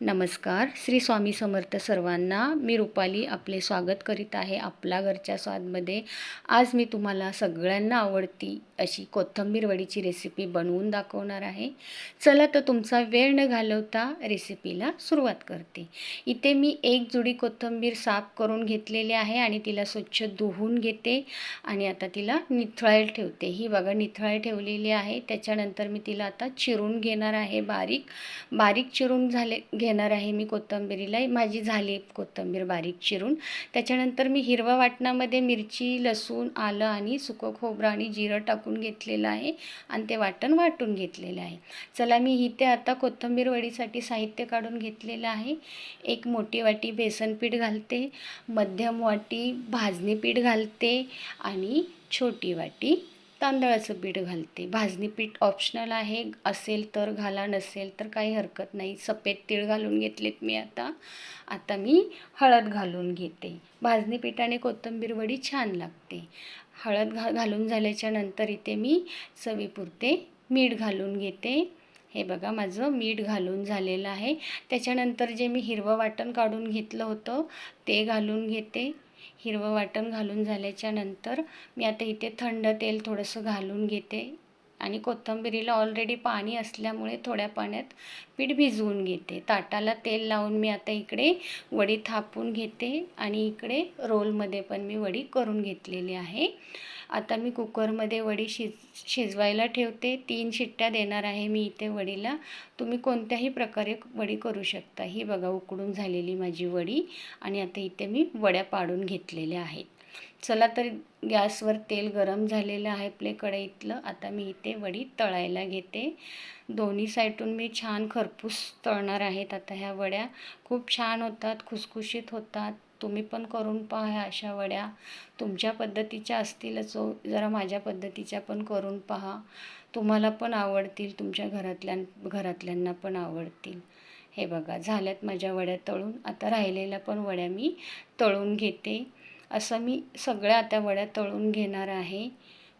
नमस्कार. श्री स्वामी समर्थ सर्वांना मी रुपाली आपले स्वागत करीत आहे आपला घरच्या स्वादमध्ये. आज मी तुम्हाला सगळ्यांना आवडती अशी कोथंबीर वडीची रेसिपी बनवून दाखवणार आहे. चला तर तुमचा वेळ न घालवता रेसिपीला सुरुवात करते. इथे मी एक जुडी कोथिंबीर साफ करून घेतलेली आहे आणि तिला स्वच्छ धुवून घेते आणि आता तिला निथळायला ठेवते. ही बघा निथळायला ठेवलेली आहे. त्याच्यानंतर मी तिला आता चिरून घेणार आहे बारीक. बारीक चिरून झाले घेणार आहे मी कोथंबिरीला. माझी झाली कोथिंबीर बारीक चिरून. त्याच्यानंतर मी हिरवा वाटणामध्ये मिरची लसूण आलं आणि सुकं खोबरं आणि जिरं टाकून घेतलेलं आहे आणि ते वाटण वाटून घेतलेलं आहे. चला मी इथे आता कोथंबीर वडीसाठी साहित्य काढून घेतलेलं आहे. एक मोठी वाटी बेसन पीठ घालते मध्यम वाटी भाजणी पीठ घालते आणि छोटी वाटी तांदळाचं पीठ घालते. भाजणी पीठ ऑप्शनल आहे. असेल तर घाला नसेल तर काही हरकत नाही. सफेद तीळ घालून घेतलेत मी आता. आता मी हळद घालून घेते. भाजणी पिठाने कोथिंबीर वडी छान लागते. हळद घा घालून झाल्याच्यानंतर इथे मी चवीपुरते मीठ घालून घेते. हे बघा माझं मीठ घालून झालेलं आहे. त्याच्यानंतर जे मी हिरवं वाटण काढून घेतलं होतं ते घालून घेते. हिरवं वाटण घालून झाल्याच्यानंतर मी आता इथे थंड तेल थोडंसं घालून घेते. आणि कोथंबिरीला ऑलरेडी पाणी असल्यामुळे थोड्या पाण्यात पीठ भिजवून घेते. ताटाला तेल लावून मी आता इकडे वडी थापून घेते आणि इकडे रोलमध्ये पण मी वडी करून घेतलेली आहे. आता मी कुकरमध्ये वडी शिज शिजवायला ठेवते. तीन शिट्ट्या देणार आहे मी इथे वडीला. तुम्ही कोणत्याही प्रकारे वडी करू शकता. ही बघा उकडून झालेली माझी वडी आणि आता इथे मी वड्या पाडून घेतलेल्या आहेत. चला तर गॅसवर तेल गरम झालेलं आहे आपले कढईतलं आता मी इथे वडी तळायला घेते. दोन्ही साईडून मी छान खरपूस तळणार आहेत. आता ह्या वड्या खूप छान होतात खुसखुशीत होतात. तुम्ही पण करून पहा ह्या अशा वड्या. तुमच्या पद्धतीच्या असतीलच हो. जरा माझ्या पद्धतीच्या पण करून पहा. तुम्हाला पण आवडतील तुमच्या घरातल्या घरातल्यांना पण आवडतील. हे बघा झाल्यात माझ्या वड्या तळून. आता राहिलेल्या पण वड्या मी तळून घेते. असं मी सगळ्या आता वड्या तळून घेणार आहे.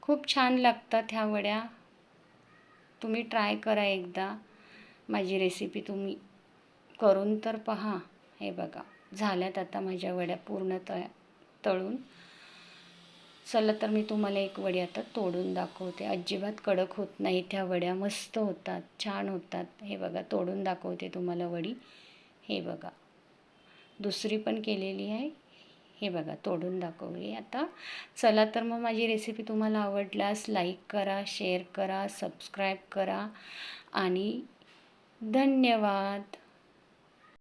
खूप छान लागतात ह्या वड्या. तुम्ही ट्राय करा एकदा. माझी रेसिपी तुम्ही करून तर पहा. हे बघा झाल्यात आता माझ्या वड्या पूर्ण त तळून. चला तर मी तुम्हाला एक वडी आता तोडून दाखवते. अजिबात कडक होत नाही त्या वड्या. मस्त होतात छान होतात. हे बघा तोडून दाखवते तुम्हाला वडी. हे बघा. दुसरी पण केलेली आहे. हे बघा तोडून दाखवली. आता चला तर मग माझी रेसिपी तुम्हाला आवडल्यास लाईक करा शेअर करा सबस्क्राईब करा आणि धन्यवाद.